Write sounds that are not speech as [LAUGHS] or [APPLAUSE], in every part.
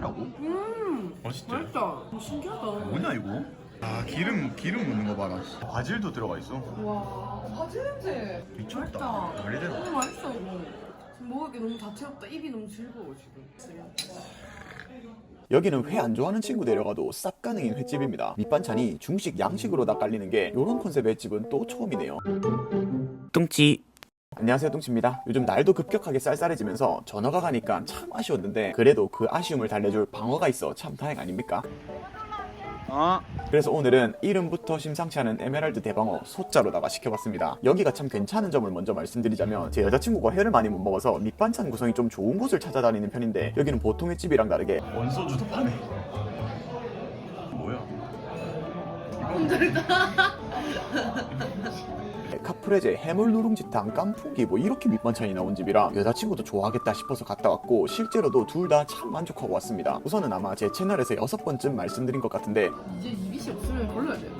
육회라고? 음 맛있지? 맛있다 어, 신기하다 뭐냐 이거? 아 기름 기름 묻는 거 봐라. 바질도 들어가 있어. 와 바질 냄새 미쳤다. 맛있다. 너무 맛있어 이거 지금 먹을 게 너무 다채롭다 입이 너무 즐거워 지금 여기는 회 안 좋아하는 친구 데려가도 쌉 가능인 횟집입니다. 밑반찬이 중식 양식으로 다 깔리는 게 이런 컨셉의 횟집은 또 처음이네요. 뚱찌 안녕하세요 뚱치입니다. 요즘 날도 급격하게 쌀쌀해지면서 전어가 가니까 참 아쉬웠는데 그래도 그 아쉬움을 달래줄 방어가 있어 참 다행 아닙니까? 아 그래서 오늘은 이름부터 심상치 않은 에메랄드 대방어 소자로다가 시켜봤습니다. 여기가 참 괜찮은 점을 먼저 말씀드리자면 제 여자친구가 회를 많이 못 먹어서 밑반찬 구성이 좀 좋은 곳을 찾아다니는 편인데 여기는 보통의 집이랑 다르게 원소주도 파네. 뭐야? [LAUGHS] 카프레제, 해물 누룽지탕, 깐풍기 뭐 이렇게 밑반찬이 나온 집이라 여자친구도 좋아하겠다 싶어서 갔다 왔고 실제로도 둘 다 참 만족하고 왔습니다. 우선은 아마 제 채널에서 여섯 번쯤 말씀드린 것 같은데 이제 이빗이 없으면 걸러야 돼요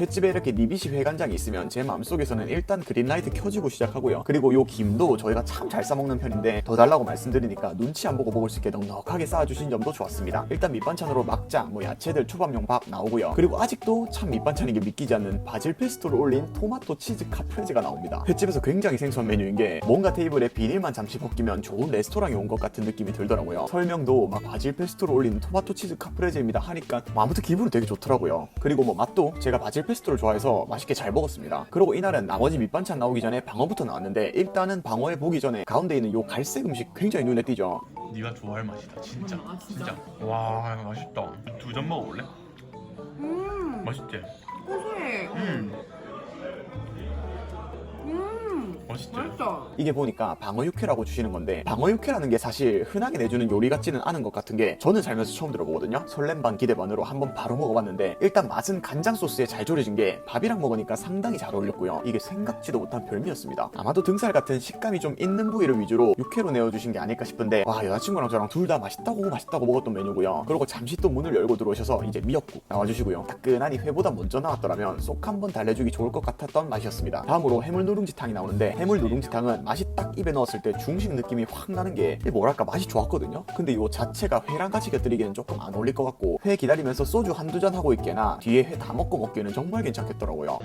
횟집에 이렇게 니비시 회간장이 있으면 제 마음속에서는 일단 그린라이트 켜지고 시작하고요. 그리고 요 김도 저희가 참 잘 싸먹는 편인데 더 달라고 말씀드리니까 눈치 안 보고 먹을 수 있게 넉넉하게 쌓아주신 점도 좋았습니다. 일단 밑반찬으로 막장, 뭐 야채들, 초밥용 밥 나오고요. 그리고 아직도 참 밑반찬인 게 믿기지 않는 바질 페스토를 올린 토마토 치즈 카프레제가 나옵니다. 횟집에서 굉장히 생소한 메뉴인 게 뭔가 테이블에 비닐만 잠시 벗기면 좋은 레스토랑에 온 것 같은 느낌이 들더라고요. 설명도 막 바질 페스토를 올린 토마토 치즈 카프레제입니다 하니까 뭐 아무튼 기분이 되게 좋더라고요. 그리고 뭐 맛도 제가 바질 페스토를 좋아해서 맛있게 잘 먹었습니다. 그리고 이날은 나머지 밑반찬 나오기 전에 방어부터 나왔는데 일단은 방어에 보기 전에 가운데 있는 요 갈색 음식 굉장히 눈에 띄죠. 네가 좋아할 맛이다 진짜. 음, 아, 진짜? 와 맛있다. 두 점 먹어볼래? 음 맛있지? 고소해 음 맛있지? 맛있다 이게 보니까 방어 육회라고 주시는 건데 방어 육회라는 게 사실 흔하게 내주는 요리 같지는 않은 것 같은 게 저는 살면서 처음 들어보거든요. 설렘 반 기대 반으로 한번 바로 먹어봤는데 일단 맛은 간장 소스에 잘 졸여진 게 밥이랑 먹으니까 상당히 잘 어울렸고요. 이게 생각지도 못한 별미였습니다. 아마도 등살 같은 식감이 좀 있는 부위를 위주로 육회로 내어주신 게 아닐까 싶은데 와 여자친구랑 저랑 둘 다 맛있다고 맛있다고 먹었던 메뉴고요. 그리고 잠시 또 문을 열고 들어오셔서 이제 미역국 나와주시고요. 따끈하니 회보다 먼저 나왔더라면 쏙 한번 달래주기 좋을 것 같았던 맛이었습니다. 다음으로 해물 누룽지탕이 나오는데 해물 누룽지탕은 맛이 딱 입에 넣었을 때 중식 느낌이 확 나는 게 뭐랄까 맛이 좋았거든요. 근데 이 자체가 회랑 같이 곁들이기는 조금 안 어울릴 것 같고 회 기다리면서 소주 한두 잔 하고 있게나 뒤에 회 다 먹고 먹기에는 정말 괜찮겠더라고요.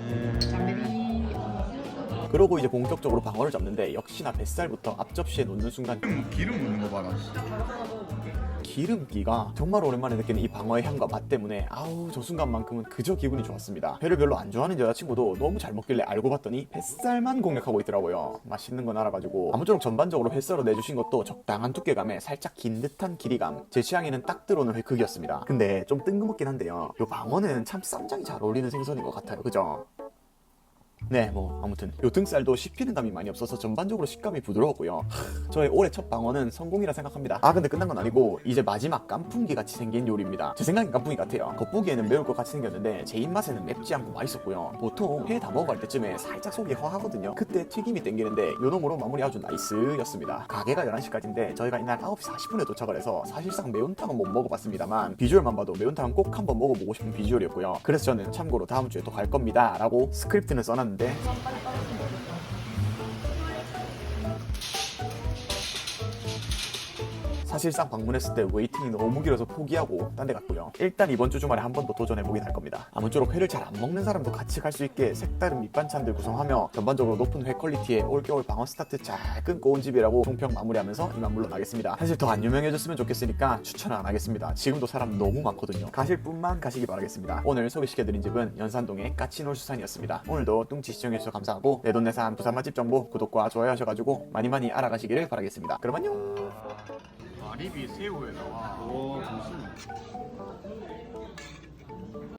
그러고 이제 본격적으로 방어를 잡는데 역시나 뱃살부터 앞접시에 놓는 순간 기름 묻는 거 봐라. 기름기가 정말 오랜만에 느끼는 이 방어의 향과 맛 때문에 아우 저 순간만큼은 그저 기분이 좋았습니다. 회를 별로 안 좋아하는 여자친구도 너무 잘 먹길래 알고 봤더니 뱃살만 공략하고 있더라고요. 맛있는 건 알아가지고 아무쪼록 전반적으로 회 썰어 내주신 것도 적당한 두께감에 살짝 긴 듯한 길이감 제 취향에는 딱 들어오는 회 크기였습니다. 근데 좀 뜬금없긴 한데요. 요 방어는 참 쌈장이 잘 어울리는 생선인 것 같아요. 그죠? 네, 뭐 아무튼 요 등살도 씹히는 감이 많이 없어서 전반적으로 식감이 부드러웠고요. 하, 저의 올해 첫 방어는 성공이라 생각합니다. 아 근데 끝난 건 아니고 이제 마지막 깐풍기 같이 생긴 요리입니다. 제 생각엔 깐풍기 같아요. 겉보기에는 매울 것 같이 생겼는데 제 입맛에는 맵지 않고 맛있었고요. 보통 회 다 먹어갈 때쯤에 살짝 속이 허하거든요. 그때 튀김이 땡기는데 요 놈으로 마무리 아주 나이스였습니다. 가게가 11시까지인데 저희가 이날 9시 40분에 도착을 해서 사실상 매운탕은 못 먹어봤습니다만 비주얼만 봐도 매운탕은 꼭 한번 먹어보고 싶은 비주얼이었고요. 그래서 저는 참고로 다음 주에 또 갈 겁니다. 라고 스크립트는 써놨는데 있는데 사실상 방문했을 때 웨이팅이 너무 길어서 포기하고 딴 데 갔고요. 일단 이번 주 주말에 한 번 더 도전해보긴 할 겁니다. 아무쪼록 회를 잘 안 먹는 사람도 같이 갈 수 있게 색다른 밑반찬들 구성하며 전반적으로 높은 회 퀄리티에 올겨울 방어 스타트 잘 끊고 온 집이라고 총평 마무리하면서 이만 물러나겠습니다. 사실 더 안 유명해졌으면 좋겠으니까 추천은 안 하겠습니다. 지금도 사람 너무 많거든요. 가실 분만 가시기 바라겠습니다. 오늘 소개시켜드린 집은 연산동의 까치놀 수산이었습니다. 오늘도 뚱치 시청해주셔서 감사하고 내돈내산 부산 맛집 정보 구독과 좋아요 하셔가지고 많이 많이 알아가시기를 바라겠습니다. 그럼 안녕! 아리비 새우에 나와. 오 잠시만.